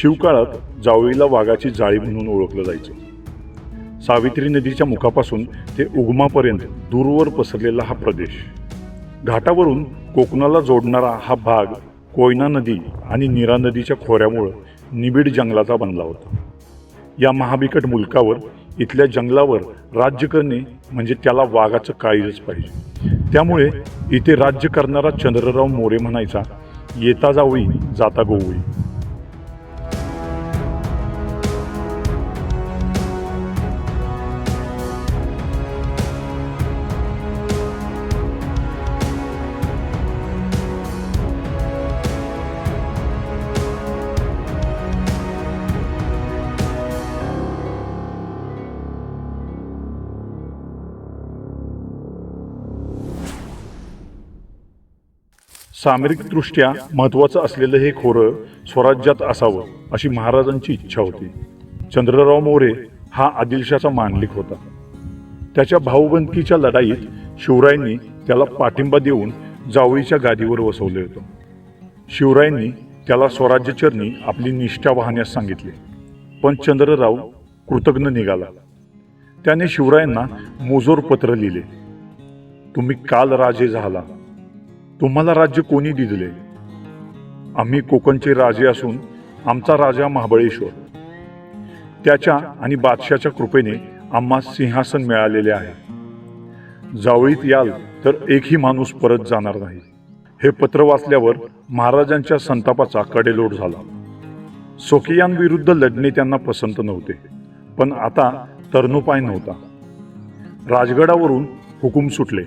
शिवकाळात जावळीला वाघाची जाळी म्हणून ओळखलं जायचं. सावित्री नदीच्या मुखापासून ते उगमापर्यंत दूरवर पसरलेला हा प्रदेश. घाटावरून कोकणाला जोडणारा हा भाग कोयना नदी आणि नीरा नदीच्या खोऱ्यामुळं निबिड जंगलाचा बनला होता. या महाबिकट मुलकावर इथल्या जंगलावर राज्य करणे म्हणजे त्याला वाघाचं काळीजच पाहिजे. त्यामुळे इथे राज्य करणारा चंद्रराव मोरे म्हणायचा येता जावळी जाता गोवळी सामरिकदृष्ट्या महत्त्वाचं असलेलं हे खोरं स्वराज्यात असावं अशी महाराजांची इच्छा होती. चंद्रराव मोरे हा आदिलशाचा मानलिक होता. त्याच्या भाऊबंदकीच्या लढाईत शिवरायांनी त्याला पाठिंबा देऊन जावळीच्या गादीवर वसवले होते. शिवरायांनी त्याला स्वराज्यचरणी आपली निष्ठा वाहण्यास सांगितले. पण चंद्रराव कृतज्ञ निघाला. त्याने शिवरायांना मोजोर पत्र लिहिले. तुम्ही काल राजे झाला. तुम्हाला राज्य कोणी दिले? आम्ही कोकणचे राजे असून आमचा राजा महाबळेश्वर. त्याच्या आणि बादशाच्या कृपेने आम्हा सिंहासन मिळालेले आहे. जावळीत याल तर एकही माणूस परत जाणार नाही. हे पत्र वाचल्यावर महाराजांच्या संतापाचा कडेलोट झाला. सोकियांविरुद्ध लढणे त्यांना पसंत नव्हते पण आता तरणोपाय नव्हता. राजगडावरून हुकूम सुटले.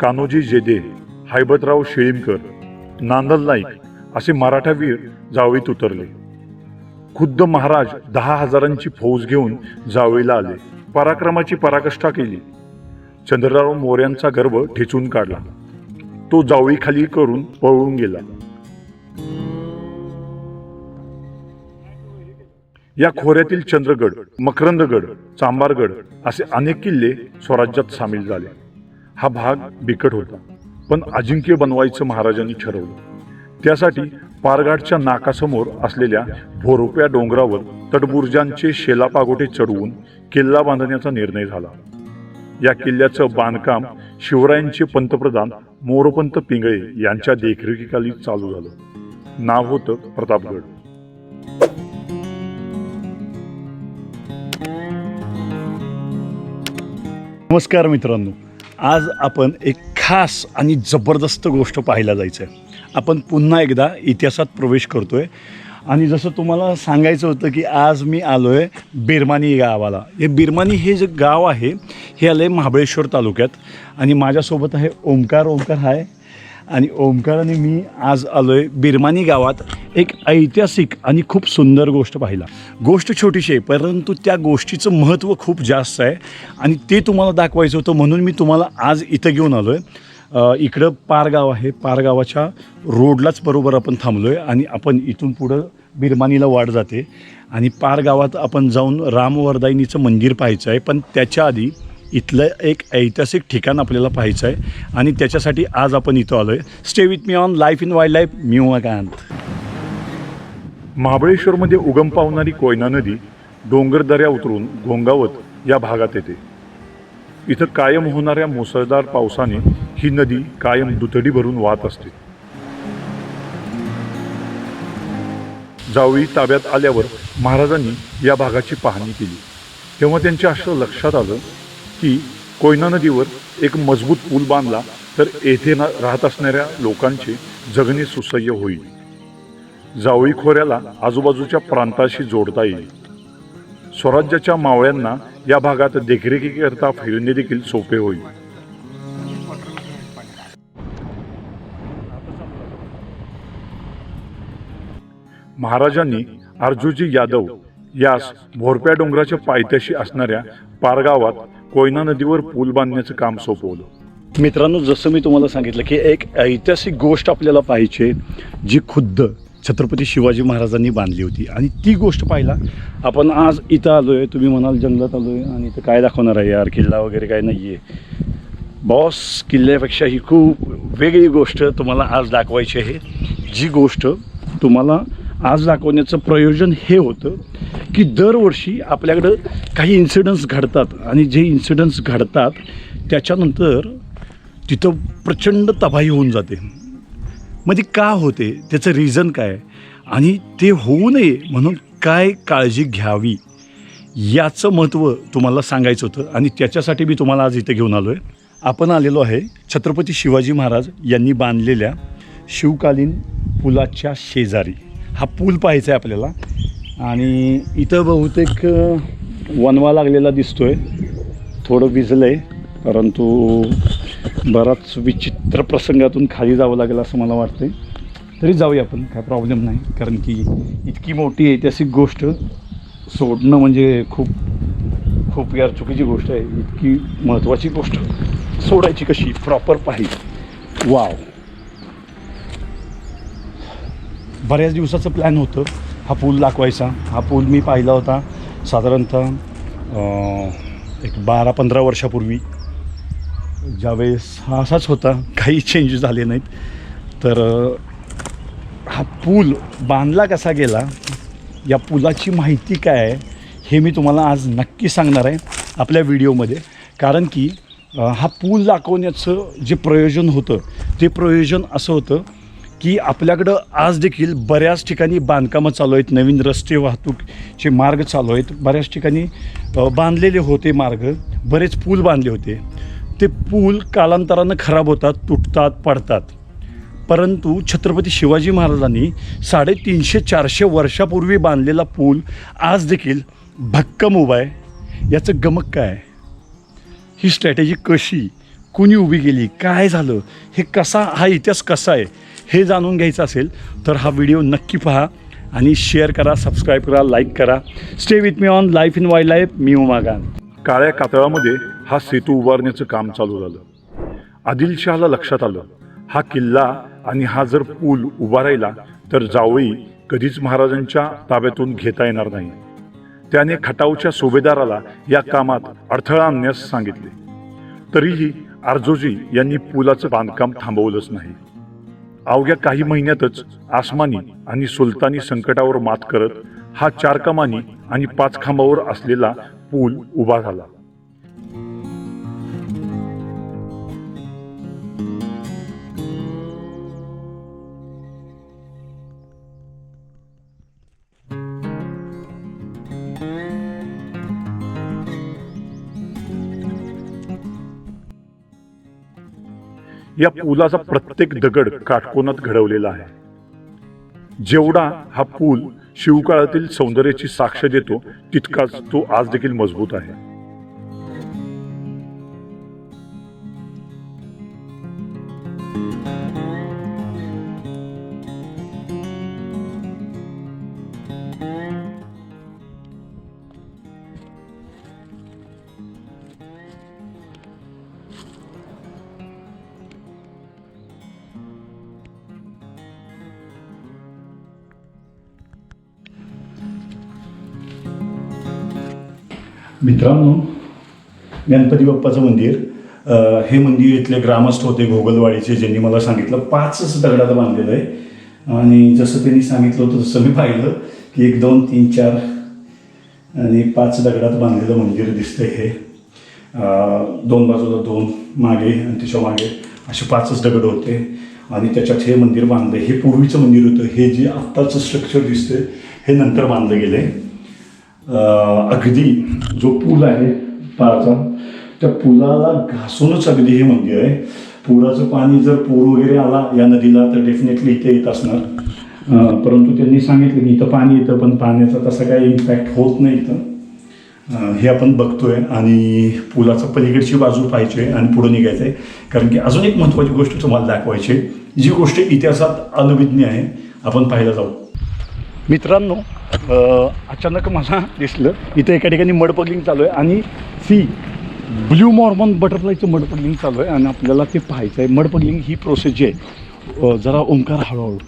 कान्होजी जेदे हैबतराव शेळीमकर नांदल नाईक असे मराठा वीर जावळीत उतरले. खुद्द महाराज दहा हजारांची फौज घेऊन जावळीला आले. पराक्रमाची पराकष्ठा केली. चंद्रराव मोऱ्यांचा गर्भ ठेचून काढला. तो जावळीखाली करून पळून गेला. या खोऱ्यातील चंद्रगड मकरंदगड चांबारगड असे अनेक किल्ले स्वराज्यात सामील झाले. हा भाग बिकट होता. पण अजिंक्य बनवायचं महाराजांनी ठरवलं. त्यासाठी पारघाटच्या नाकासमोर असलेल्या भोरोप्या डोंगरावर तटबुर्जांचे शेलापागोटे चढवून किल्ला बांधण्याचा निर्णय झाला. या किल्ल्याचं बांधकाम शिवरायांचे पंतप्रधान मोरपंत पिंगळे यांच्या देखरेखीखाली चालू झालं. नाव होतं प्रतापगड. नमस्कार मित्रांनो. आज आपण एक खास आणि जबरदस्त गोष्ट पाहायला जायचं आहे आपण पुन्हा एकदा इतिहासात प्रवेश करतो आहे आणि जसं तुम्हाला सांगायचं होतं की आज मी आलो आहे बिरमानी गावाला. हे बिरमानी हे जे गाव आहे हे आलं आहे महाबळेश्वर तालुक्यात. आणि माझ्यासोबत आहे ओमकार ओमकार हाय आणि ओमकाराने मी आज आलो आहे बिरमानी गावात एक ऐतिहासिक आणि खूप सुंदर गोष्ट पाहिला. गोष्ट छोटीशी आहे परंतु त्या गोष्टीचं महत्त्व खूप जास्त आहे आणि ते तुम्हाला दाखवायचं होतं म्हणून मी तुम्हाला आज इथं घेऊन आलो आहे इकडं पारगाव आहे. पारगावाच्या रोडलाच बरोबर आपण थांबलो आहे आणि आपण इथून पुढं बिरमानीला वाढ जाते. आणि पारगावात आपण जाऊन रामवरदायनीचं मंदिर पाहायचं आहे. पण त्याच्या आधी इथलं एक ऐतिहासिक ठिकाण आपल्याला पाहायचं आहे. आणि त्याच्यासाठी आज आपण इथं आलो आहे stay with me on life in wild life मी उमाकांत महाबळेश्वरमध्ये उगम पावणारी कोयना नदी डोंगर दऱ्या उतरून घोंगावत या भागात येते. इथं कायम होणाऱ्या मुसळधार पावसाने ही नदी कायम दुथडी भरून वाहत असते. जावळी ताब्यात आल्यावर महाराजांनी या भागाची पाहणी केली. तेव्हा त्यांच्या असं लक्षात आलं की कोयना नदीवर एक मजबूत पूल बांधला तर येथे ना राहत असणाऱ्या लोकांचे जगणे सुसह्य होईल. जावळी खोऱ्याला आजूबाजूच्या प्रांताशी जोडता येईल. स्वराज्याच्या मावळ्यांना या भागात देखरेखीकरता फिरणे देखील सोपे होईल. महाराजांनी अर्जुजी यादव यास भोरप्या डोंगराच्या पायथ्याशी असणाऱ्या पारगावात कोयना नदीवर पूल बांधण्याचं काम सोपवलं मित्रांनो जसं मी तुम्हाला सांगितलं की एक ऐतिहासिक गोष्ट आपल्याला पाहिजे जी खुद्द छत्रपती शिवाजी महाराजांनी बांधली होती. आणि ती गोष्ट पाहिला आपण आज इथं आलो आहे तुम्ही म्हणाल जंगलात आलो आहे आणि इथं काय दाखवणार आहे यार किल्ला वगैरे काय नाही आहे बॉस किल्ल्यापेक्षा ही खूप वेगळी गोष्ट तुम्हाला आज दाखवायची आहे. जी गोष्ट तुम्हाला आज दाखवण्याचं प्रयोजन हे होतं की दरवर्षी आपल्याकडं काही इन्सिडन्स घडतात आणि जे इन्सिडन्स घडतात त्याच्यानंतर तिथं प्रचंड तबाही होऊन जाते. मग ती का होते? त्याचं रिझन काय? आणि ते होऊ नये म्हणून काय काळजी घ्यावी? याचं महत्त्व तुम्हाला सांगायचं होतं आणि त्याच्यासाठी मी तुम्हाला आज इथे घेऊन आलो आहे आपण आलेलो आहे छत्रपती शिवाजी महाराज यांनी बांधलेल्या शिवकालीन पुलाच्या शेजारी. हा पूल पाहायचा आहे आपल्याला. आणि इथं बहुतेक वनवा लागलेला दिसतो आहे थोडं भिजलं आहे परंतु बराच विचित्र प्रसंगातून खाली जावं लागेल असं मला वाटतं तरी जाऊया आपण काय प्रॉब्लेम नाही. कारण की इतकी मोठी ऐतिहासिक गोष्ट सोडणं म्हणजे खूप खूप यार चुकीची गोष्ट आहे. इतकी महत्त्वाची गोष्ट सोडायची कशी? प्रॉपर पाहिजे. वाव बऱ्याच दिवसाचं प्लॅन होतं. हा पूल दाखवायचा. हा पूल मी पाहिला होता. साधारणतः एक बारा पंधरा वर्षापूर्वी. ज्यावेळेस हा असाच होता. काही चेंज झाले नाहीत. तर हा पूल बांधला कसा गेला? या पुलाची माहिती काय आहे? हे मी तुम्हाला आज नक्की सांगणार आहे आपल्या व्हिडिओमध्ये. कारण की हा पूल दाखवण्याचं जे प्रयोजन होतं ते प्रयोजन असं होतं की आपल्याकडं आज देखील बऱ्याच ठिकाणी बांधकामं चालू आहेत नवीन रस्ते वाहतूकचे मार्ग चालू आहेत. बऱ्याच ठिकाणी बांधलेले होते मार्ग बरेच पूल बांधले होते. ते पूल कालांतरानं खराब होतात तुटतात पडतात. परंतु छत्रपती शिवाजी महाराजांनी साडेतीनशे चारशे वर्षापूर्वी बांधलेला पूल आज देखील भक्कम उभा आहे. याचं गमक काय? ही स्ट्रॅटेजी कशी? कुणी उभी गेली? काय झालं? हे कसा हा इतिहास कसा आहे? हे जाणून घ्यायचं असेल तर हा व्हिडिओ नक्की पहा आणि शेअर करा सबस्क्राईब करा लाईक करा. Stay with me on life in wild life मी उमागान काळ्या कातळामध्ये हा सेतू उभारण्याचं काम चालू झालं. आदिलशहाला लक्षात आलं हा किल्ला आणि हा जर पूल उभा राहिला तर जावळी कधीच महाराजांच्या ताब्यातून घेता येणार नाही. त्याने खटावच्या सुभेदाराला या कामात अडथळा आणण्यास सांगितले. तरीही आरजोजी यांनी पुलाचं बांधकाम थांबवलंच नाही. अवघ्या काही महिन्यातच आसमानी आणि सुलतानी संकटावर मात करत हा चार कमानी आणि पाच खांबावर असलेला पूल उभा झाला. या पुलाचा प्रत्येक दगड काटकोनात घडवलेला आहे. जेवढा हा पूल शिवकाळातील सौंदर्याची साक्ष देतो तितकाच तो आज देखील मजबूत आहे. मित्रांनो गणपती बाप्पाचं मंदिर हे मंदिर इथले ग्रामस्थ होते घोगलवाडीचे ज्यांनी मला सांगितलं पाचच दगडात बांधलेलं आहे. आणि जसं त्यांनी सांगितलं होतं तसं मी पाहिलं की एक दोन तीन चार आणि पाच दगडात बांधलेलं मंदिर दिसतंय हे. दोन बाजूला दोन मागे आणि त्याच्यामागे असे पाचच दगड होते. आणि त्याच्यात हे मंदिर बांधलं हे पूर्वीचं मंदिर होतं. हे जे आत्ताचं स्ट्रक्चर दिसतंय हे नंतर बांधलं गेलं आहे अगदी जो पूल आहे पाळचा त्या पुलाला घासूनच अगदी हे मंदिर आहे. पुराचं पाणी जर पूर वगैरे आला या नदीला तर डेफिनेटली इथे येत असणार. परंतु त्यांनी सांगितलं की इथं पाणी येतं पण पाण्याचा तसा काही इम्पॅक्ट होत नाही इथं. हे आपण बघतोय आणि पुलाचा पलीकडची बाजू पाहायची आहे आणि पुढे निघायचं आहे कारण की अजून एक महत्त्वाची गोष्ट तुम्हाला दाखवायची आहे. जी गोष्ट इतिहासात अनविज्ञ आहे आपण पाहायला जाऊ. मित्रांनो अचानक मला दिसलं इथं एका ठिकाणी मडपगलिंग चालू आहे आणि सी ब्ल्यू मॉर्मन बटरफ्लायचं मडपगलिंग चालू आहे आणि आपल्याला ते पाहायचं आहे. मडपगलिंग ही प्रोसेस जी आहे जरा ओंकार हळूहळू.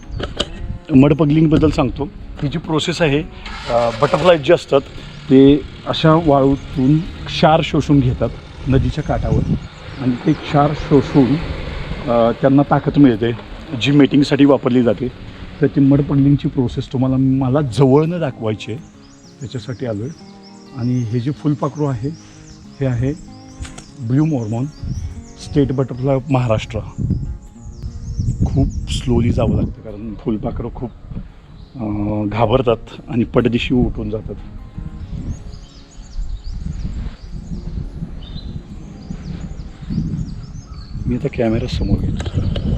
मडपगलिंगबद्दल सांगतो. ही जी प्रोसेस आहे बटरफ्लाय जे असतात ते अशा वाळूतून क्षार शोषून घेतात नदीच्या काठावर. आणि ते क्षार शोषून त्यांना ताकद मिळते जी मेटिंगसाठी वापरली जाते. तर ती मडपंडिंगची प्रोसेस तुम्हाला मला जवळनं दाखवायची आहे. त्याच्यासाठी आलो आहे आणि हे जे फुलपाखरू आहे हे आहे blue mormon state butterfly of Maharashtra. खूप स्लोली जावं लागतं कारण फुलपाखरं खूप घाबरतात आणि पडदिशी उठून जातात. मी आता कॅमेरा समोर घेतो.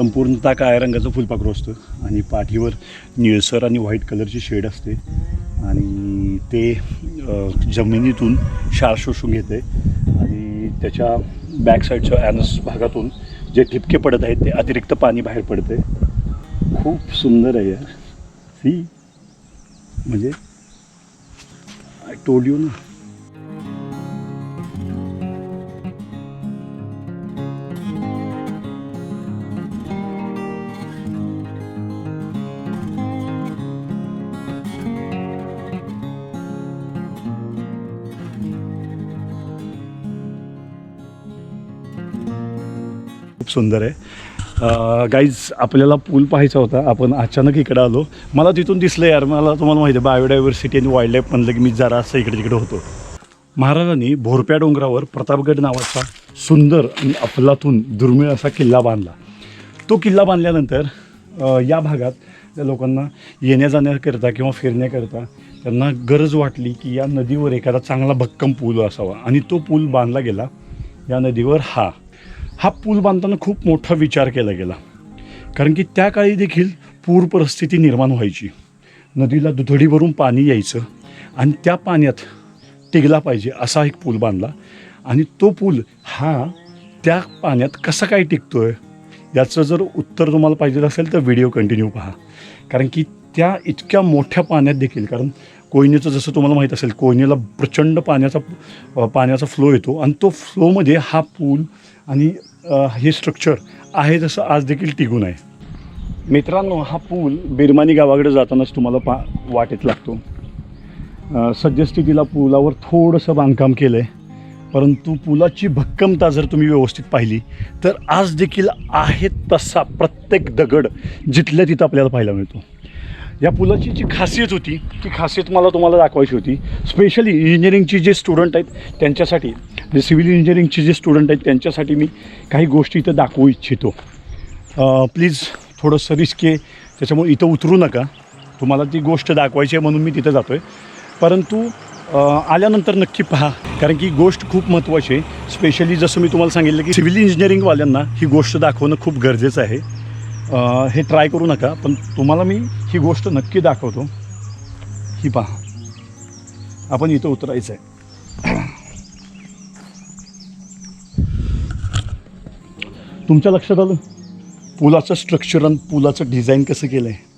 संपूर्णतः काळ्या रंगाचं फुलपाखरू असतं. आणि पाठीवर निळसर आणि व्हाईट कलरची शेड असते. आणि ते जमिनीतून क्षार शोषून घेते. आणि त्याच्या बॅकसाईडच्या ॲनस भागातून जे ठिपके पडत आहेत ते अतिरिक्त पाणी बाहेर पडते. खूप सुंदर आहे यार. सी म्हणजे आय टोल्ड यू ना. खूप सुंदर आहे. गाईज आपल्याला पूल पाहायचा होता. आपण अचानक इकडं आलो. मला तिथून दिसलं यार. मला तुम्हाला माहिती आहे बायोडायव्हर्सिटी आणि वाईल्ड लाईफ म्हणलं की मी जरा असं इकडे तिकडे होतो. महाराजांनी भोरप्या डोंगरावर प्रतापगड नावाचा सुंदर आणि अफलातून दुर्मिळ असा किल्ला बांधला. तो किल्ला बांधल्यानंतर या भागात त्या लोकांना येण्या जाण्याकरता किंवा फिरण्याकरता त्यांना गरज वाटली की या नदीवर एखादा चांगला भक्कम पूल असावा. आणि तो पूल बांधला गेला. या नदीवर हा. हा पूल बांधताना खूप मोठा विचार केला गेला. कारण की त्या काळी देखील पूर परिस्थिती निर्माण व्हायची. नदीला दुधडीवरून पाणी यायचं आणि त्या पाण्यात टिगला पाहिजे असा एक पूल बांधला. आणि तो पूल हा त्या पाण्यात कसा काय टिकतो आहे याचं जर उत्तर तुम्हाला पाहिजे असेल तर व्हिडिओ कंटिन्यू पहा. कारण की त्या इतक्या मोठ्या पाण्यात देखील कारण कोयनेचं जसं तुम्हाला माहीत असेल कोयनेला प्रचंड पाण्याचा पाण्याचा फ्लो येतो. आणि तो फ्लोमध्ये हा पूल आणि हे स्ट्रक्चर आहे जसं आज देखील टिकून आहे. मित्रांनो हा पूल बिरमानी गावाकडे जातानाच तुम्हाला पा वाटेत लागतो. सद्यस्थितीला पुलावर थोडंसं बांधकाम केलं आहे परंतु पुलाची भक्कमता जर तुम्ही व्यवस्थित पाहिली तर आज देखील आहे तसा प्रत्येक दगड जिथल्या तिथं आपल्याला पाहायला मिळतो. या पुलाची जी खासियत होती ती खासियत मला तुम्हाला दाखवायची होती. स्पेशली इंजिनिअरिंगची जे स्टुडंट आहेत त्यांच्यासाठी जे सिव्हिल इंजिनिअरिंगचे जे स्टुडंट आहेत त्यांच्यासाठी मी काही गोष्टी इथं दाखवू इच्छितो. प्लीज थोडंसं रिस्क आहे त्याच्यामुळे इथं उतरू नका. तुम्हाला ती गोष्ट दाखवायची आहे म्हणून मी तिथं जातो आहे परंतु आल्यानंतर नक्की पहा कारण की गोष्ट खूप महत्त्वाची आहे. स्पेशली जसं मी तुम्हाला सांगितलं की सिव्हिल इंजिनिअरिंगवाल्यांना ही गोष्ट दाखवणं खूप गरजेचं आहे. हे ट्राय करू नका पण तुम्हाला मी ही गोष्ट नक्की दाखवतो. ही पहा. आपण इथं उतरायचं आहे तुमच्या लक्षात आलं? पुलाचं स्ट्रक्चर आणि पुलाचं डिझाईन कसं केलं आहे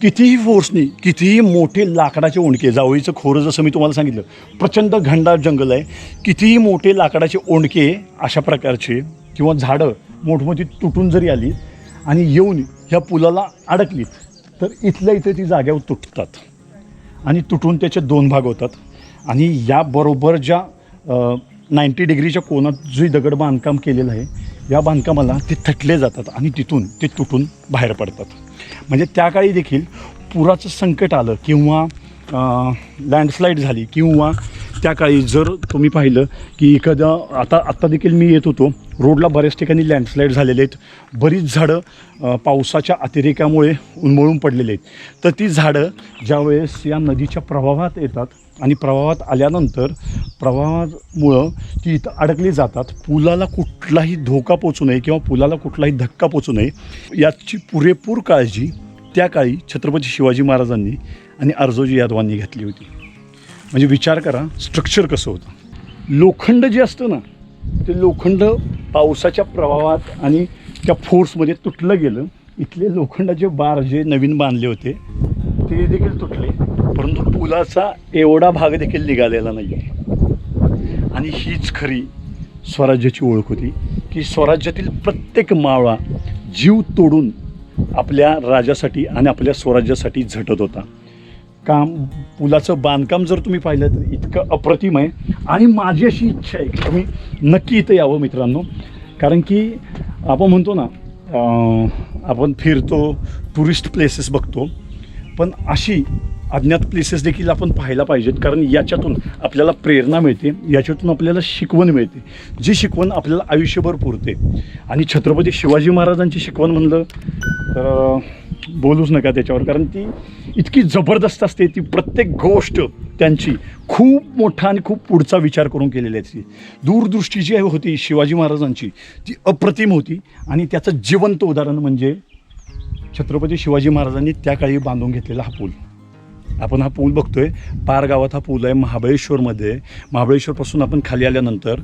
कितीही फोर्सनी कितीही मोठे लाकडाचे ओंडके जावळीचं खोरं जसं मी तुम्हाला सांगितलं प्रचंड घंडाळ जंगल आहे कितीही मोठे लाकडाचे ओंडके अशा प्रकारचे किंवा झाडं मोठमोठी तुटून जरी आली आणि येऊन ह्या पुलाला अडकलीत तर इथल्या इथे ती जाग्यावर तुटतात. आणि तुटून त्याचे दोन भाग होतात. आणि याबरोबर ज्या नाईंटी डिग्रीच्या कोनात जी दगड बांधकाम केलेलं आहे या बांधकामाला ते थटले जातात आणि तिथून ते तुटून बाहेर पडतात. म्हणजे त्या काळी देखील पुराचं संकट आलं किंवा लँडस्लाईड झाली किंवा त्या काळी जर तुम्ही पाहिलं की एखादं आता आत्ता देखील मी येत होतो. रोडला बऱ्याच ठिकाणी लँडस्लाईड झालेले आहेत. बरीच झाडं पावसाच्या अतिरेकामुळे उन्मळून पडलेले आहेत. तर ती झाडं ज्यावेळेस या नदीच्या प्रवाहात येतात आणि प्रवाहात आल्यानंतर प्रवाहामुळं ती इथं अडकली जातात. पुलाला कुठलाही धोका पोचू नये किंवा पुलाला कुठलाही धक्का पोचू नये याची पुरेपूर काळजी त्या काळी छत्रपती शिवाजी महाराजांनी आणि अर्जोजी यादवांनी घेतली होती. म्हणजे विचार करा स्ट्रक्चर कसं होतं? लोखंड जे असतं ना ते लोखंड पावसाच्या प्रभावात आणि त्या फोर्समध्ये तुटलं गेलं. इथले लोखंडाचे बार जे नवीन बांधले होते ते देखील तुटले. परंतु पुलाचा एवढा भाग देखील निघालेला नाही आहे आणि हीच खरी स्वराज्याची ओळख होती की स्वराज्यातील प्रत्येक मावळा जीव तोडून आपल्या राजासाठी आणि आपल्या स्वराज्यासाठी झटत होता. काम पुलाचं बांधकाम जर तुम्ही पाहिलं तर इतकं अप्रतिम आहे. आणि माझी अशी इच्छा आहे की तुम्ही नक्की इथं यावं मित्रांनो. कारण की आपण म्हणतो ना आपण फिरतो टुरिस्ट प्लेसेस बघतो. पण अशी अज्ञात प्लेसेस देखील आपण पाहायला पाहिजेत. कारण याच्यातून आपल्याला प्रेरणा मिळते याच्यातून आपल्याला शिकवण मिळते. जी शिकवण आपल्याला आयुष्यभर पुरते. आणि छत्रपती शिवाजी महाराजांची शिकवण म्हणलं तर बोलूच नका त्याच्यावर. कारण ती इतकी जबरदस्त असते ती प्रत्येक गोष्ट त्यांची खूप मोठा आणि खूप पुढचा विचार करून केलेली असते दूरदृष्टी जी होती शिवाजी महाराजांची. ती अप्रतिम होती. आणि त्याचं जिवंत उदाहरण म्हणजे छत्रपती शिवाजी महाराजांनी त्या काळी बांधून घेतलेला हा पूल. आपण हा पूल बघतोय. पार गावात हा पूल आहे महाबळेश्वरमध्ये. महाबळेश्वरपासून आपण खाली आल्यानंतर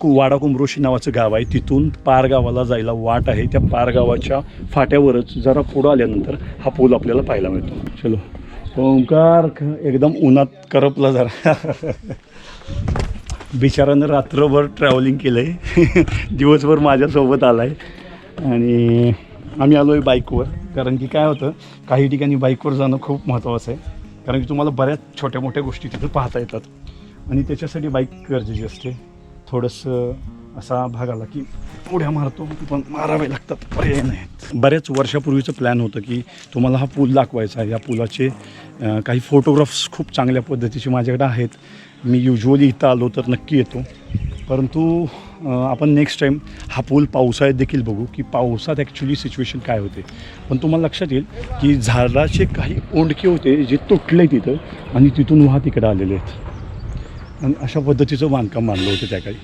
कु वाडा कुंभरोशी नावाचं गाव आहे. तिथून पार गावाला जायला वाट आहे. त्या पार गावाच्या फाट्यावरच जरा पुढं आल्यानंतर हा पूल आपल्याला पाहायला मिळतो. चलो. ओंकार एकदम उन्हात करपला जरा. बिचारानं रात्रभर ट्रॅव्हलिंग केलं आहे दिवसभर माझ्यासोबत आला आहे आणि आम्ही आलो आहे बाईकवर. कारण की काय होतं काही ठिकाणी बाईकवर जाणं खूप महत्त्वाचं आहे. कारण की तुम्हाला बऱ्याच छोट्या मोठ्या गोष्टी तिथं पाहता येतात. आणि त्याच्यासाठी बाईक गरजेची असते. थोडंसं असा भाग आला की उड्या मारतो पण मारावे लागतात. पर्याय नाही. बऱ्याच वर्षापूर्वीचं प्लॅन होतं की तुम्हाला हा पूल दाखवायचा आहे. या पुलाचे काही फोटोग्राफ्स खूप चांगल्या पद्धतीचे माझ्याकडे आहेत. मी युजली इथं आलो तर नक्की येतो. परंतु आपण नेक्स्ट टाईम हा पूल पावसाळ्यात देखील बघू की पावसात ॲक्च्युली सिच्युएशन काय होते. पण तुम्हाला लक्षात येईल की झाडाचे काही ओंडके होते जे तुटले तिथं आणि तिथून वाहा तिकडे आलेले आहेत. आणि अशा पद्धतीचं बांधकाम मानलं होतं त्या काळी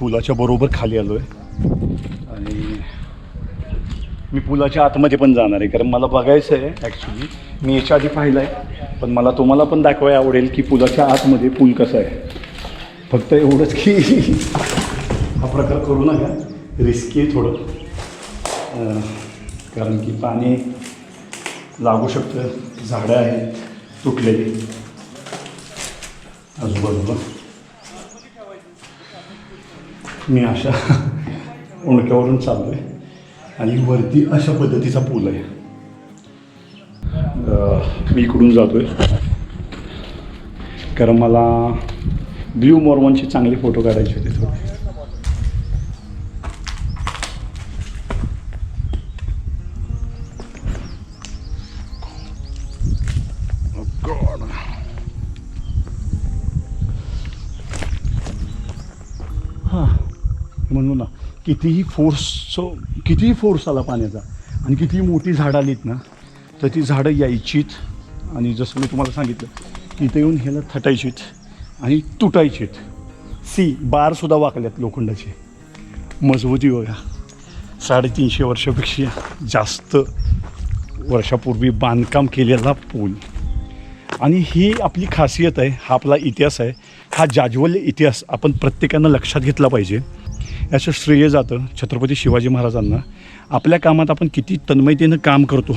पुलाच्या बरोबर खाली आलो आहे आणि मी पुलाच्या आतमध्ये पण जाणार आहे कारण मला बघायचं आहे ॲक्च्युली मी याच्या आधी पाहिलं आहे पण मला तुम्हाला पण दाखवायला आवडेल की पुलाच्या आतमध्ये पूल कसं आहे. फक्त एवढंच की हा प्रकार करू नका रिस्की आहे थोडं. कारण की पाणी लागू शकतं झाडं आहेत तुटलेली. आजूबाजूला. मी अशा उणक्यावरून चाललो आहे आणि वरती अशा पद्धतीचा पूल आहे. मी इकडून जातो आहे कारण मला ब्ल्यू मॉर्मनचे चांगले फोटो काढायचे होते थोडे. कितीही फोर्सचं कितीही फोर्स आला पाण्याचा आणि कितीही मोठी झाडं आलीत ना तर ती झाडं यायचीत. आणि जसं मी तुम्हाला सांगितलं की इथं येऊन ह्याला थटायचीत आणि तुटायचीत. सी बारसुद्धा वाकल्यात लोखंडाचे. मजबूती बघा. साडेतीनशे वर्षापेक्षा जास्त वर्षापूर्वी बांधकाम केलेला पूल. आणि ही आपली खासियत आहे हा आपला इतिहास आहे. हा जाज्वल्य इतिहास आपण प्रत्येकानं लक्षात घेतला पाहिजे. याचं श्रेय जातं छत्रपती शिवाजी महाराजांना. आपल्या कामात आपण किती तन्मयतेनं काम करतो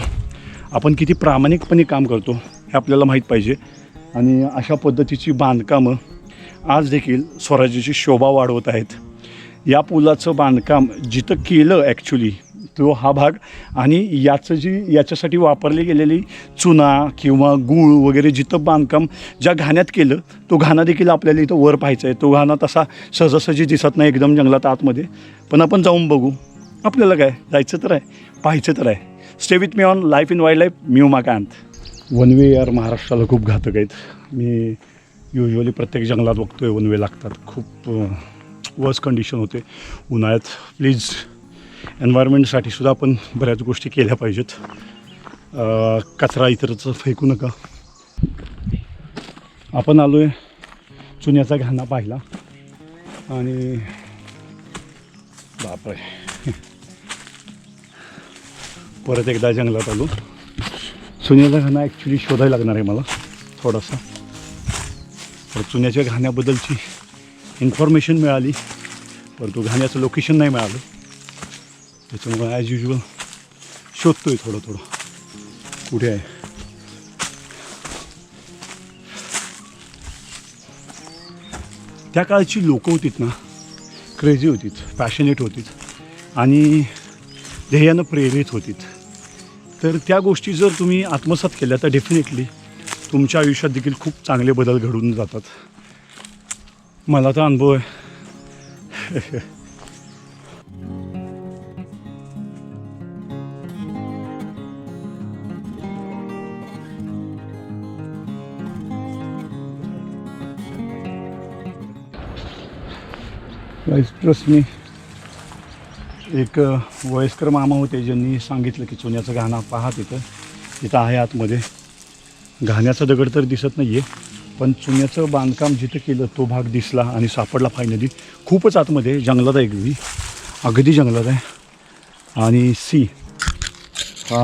आपण किती प्रामाणिकपणे काम करतो हे आपल्याला माहीत पाहिजे. आणि अशा पद्धतीची बांधकामं आज देखील स्वराज्याची शोभा वाढवत आहेत. या पुलाचं बांधकाम जिथं केलं ॲक्च्युली तो हा भाग. आणि याचं जी याच्यासाठी वापरली गेलेली चुना किंवा गूळ वगैरे जिथं बांधकाम ज्या घाण्यात केलं तो घाणा देखील आपल्याला इथं वर पाहायचा आहे. तो घाणा तसा सहजासहजी दिसत नाही एकदम जंगलात आतमध्ये. पण आपण जाऊन बघू. आपल्याला काय? जायचं तर आहे. पाहायचं तर आहे. Stay with me on life in wild life mu one way यार महाराष्ट्राला खूप घातक आहेत. मी युजली प्रत्येक जंगलात बघतोय वनवे लागतात. खूप वर्स कंडिशन होते. उन्हाळ्यात प्लीज एन्व्हायरमेंटसाठी सुद्धा आपण बऱ्याच गोष्टी केल्या पाहिजेत. कचरा इतरचं फेकू नका. आपण आलो आहे चुन्याचा घाणा पाहिला आणि बापरे. परत एकदा जंगलात आलो. चुन्याचा घाणा ॲक्च्युली शोधायला लागणार आहे मला थोडासा. तर चुन्याच्या घाण्याबद्दलची इन्फॉर्मेशन मिळाली परंतु घाण्याचं लोकेशन नाही मिळालं. त्याच्यामुळे ॲज युजल शोधतोय थोडं थोडं कुठे आहे त्या काळची लोकं होतीत ना क्रेझी होतीत पॅशनेट होतीत आणि ध्येयानं प्रेरित होतीत तर त्या गोष्टी जर तुम्ही आत्मसात केल्या तर डेफिनेटली तुमच्या आयुष्यात देखील खूप चांगले बदल घडून जातात। मला तर अनुभव आहे. ट्रस्ट मी एक वयस्कर मामा होते ज्यांनी सांगितलं की चुन्याचं घाणा पाहा तिथं. तिथं आहे आतमध्ये. घाण्याचा दगड तर दिसत नाही आहे पण चुन्याचं बांधकाम जिथं केलं तो भाग दिसला आणि सापडला फायनली खूपच आतमध्ये जंगलात आहे अगदी अगदी जंगलात आहे. आणि सी हा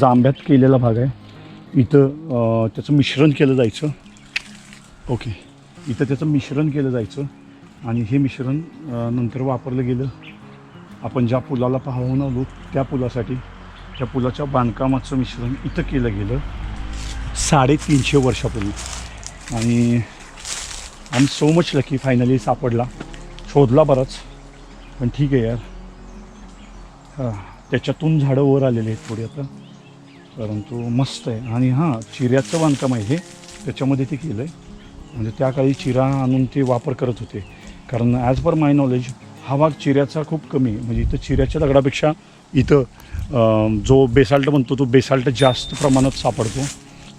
जांभ्यात केलेला भाग आहे. इथं त्याचं मिश्रण केलं जायचं. ओके. इथं त्याचं मिश्रण केलं जायचं. आणि हे मिश्रण नंतर वापरलं गेलं. आपण ज्या पुलाला पाहून आलो त्या पुलासाठी त्या पुलाच्या बांधकामाचं मिश्रण इथं केलं गेलं. साडेतीनशे वर्षापूर्वी. आणि I am so much lucky finally सापडला. शोधला बराच. पण ठीक आहे यार. हां त्याच्यातून झाडं वर आलेले आहेत थोडी आता. परंतु मस्त आहे. आणि हां चिऱ्याचं बांधकाम आहे हे. त्याच्यामध्ये ते केलं आहे म्हणजे त्या काळी चिरा आणून ते वापर करत होते. कारण ॲज पर माय नॉलेज हा भाग चिऱ्याचा खूप कमी आहे. म्हणजे इथं चिऱ्याच्या दगडापेक्षा इथं जो बेसाल्ट म्हणतो तो बेसाल्ट जास्त प्रमाणात सापडतो.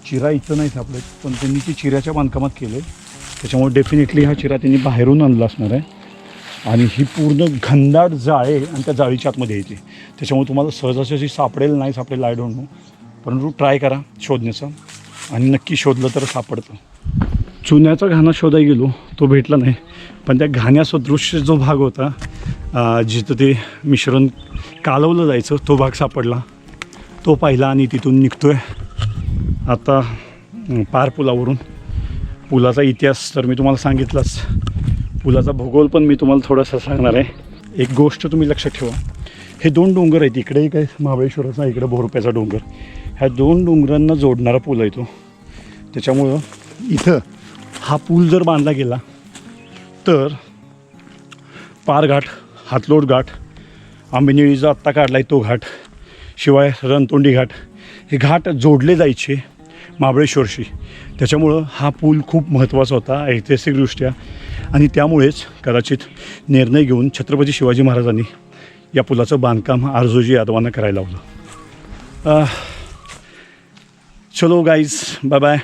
चिरा इथं नाही सापडत पण त्यांनी ती चिऱ्याच्या बांधकामात केलं आहे त्याच्यामुळे डेफिनेटली हा चिरा त्यांनी बाहेरून आणला असणार आहे. आणि ही पूर्ण घनदाट जाळे आणि त्या जाळीच्या आतमध्ये येते. त्याच्यामुळे तुम्हाला सहजासहजी सापडेल नाही सापडेल आय डोंट नो परंतु ट्राय करा शोधण्याचा. आणि नक्की शोधलं तर सापडतं. चुन्याचा घाणा शोधायला गेलो तो भेटला नाही. पण त्या घाण्यासदृश्य जो भाग होता जिथं ते मिश्रण कालवलं जायचं तो भाग सापडला. तो पाहिला आणि तिथून निघतो आहे आता पार पुलावरून. पुलाचा इतिहास तर मी तुम्हाला सांगितलाच. पुलाचा भूगोल पण मी तुम्हाला थोडासा सांगणार आहे. एक गोष्ट तुम्ही लक्षात ठेवा. हे दोन डोंगर आहेत. इकडे एक आहे महाबळेश्वराचा इकडे भोरप्याचा डोंगर. ह्या दोन डोंगरांना जोडणारा पूल आहे तो. त्याच्यामुळं इथं हा पूल जर बांधला गेला तर पारघाट हातलोट घाट आंबेनिळीचा आत्ता काढला आहे तो घाट शिवाय रणतोंडी घाट हे घाट जोडले जायचे महाबळेश्वरशी. त्याच्यामुळं हा पूल खूप महत्त्वाचा होता ऐतिहासिकदृष्ट्या. आणि त्यामुळेच कदाचित निर्णय घेऊन छत्रपती शिवाजी महाराजांनी या पुलाचं बांधकाम आरजोजी यादवांना करायला लावलं. चलो गाईज बाय बाय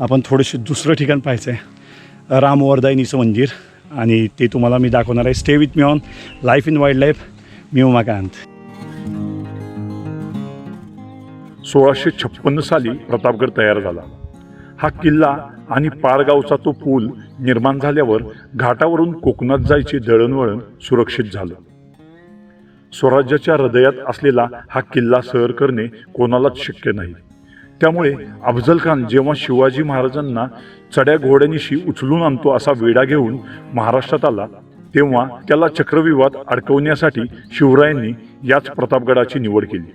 आपण थोडेसे दुसरं ठिकाण पाहायचं आहे रामवरदायनीचं मंदिर आणि ते तुम्हाला मी दाखवणार आहे. Stay with me on life in wild life मी उमाकांत. सोळाशे छप्पन्न साली प्रतापगड तयार झाला. हा किल्ला आणि पारगावचा तो पूल निर्माण झाल्यावर घाटावरून कोकणात जायचे दळणवळण सुरक्षित झालं. स्वराज्याच्या हृदयात असलेला हा किल्ला सहर करणे कोणालाच शक्य नाही. त्यामुळे अफजल खान जेव्हा शिवाजी महाराजांना चढ्या घोड्यानिशी उचलून आणतो असा वेढा घेऊन महाराष्ट्रात आला तेव्हा त्याला चक्रव्यूहात अडकवण्यासाठी शिवरायांनी याच प्रतापगडाची निवड केली.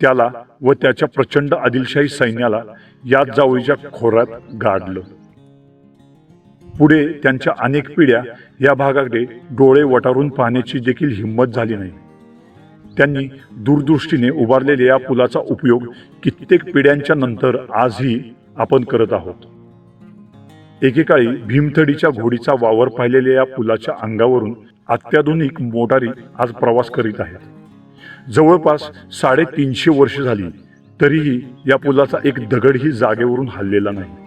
त्याला व त्याच्या प्रचंड आदिलशाही सैन्याला याच जावळीच्या खोऱ्यात गाडलं. पुढे त्यांच्या अनेक पिढ्या या भागाकडे डोळे वटारून पाहण्याची देखील हिंमत झाली नाही. त्यांनी दूरदृष्टीने उभारलेल्या या पुलाचा उपयोग कित्येक पिढ्यांच्या नंतर आजही आपण करत आहोत. एकेकाळी भीमथडीच्या घोडीचा वावर पाहिलेल्या या पुलाच्या अंगावरून अत्याधुनिक मोटारी आज प्रवास करीत आहेत. जवळपास साडेतीनशे वर्ष झाली तरीही या पुलाचा एक दगडही जागेवरून हललेला नाही.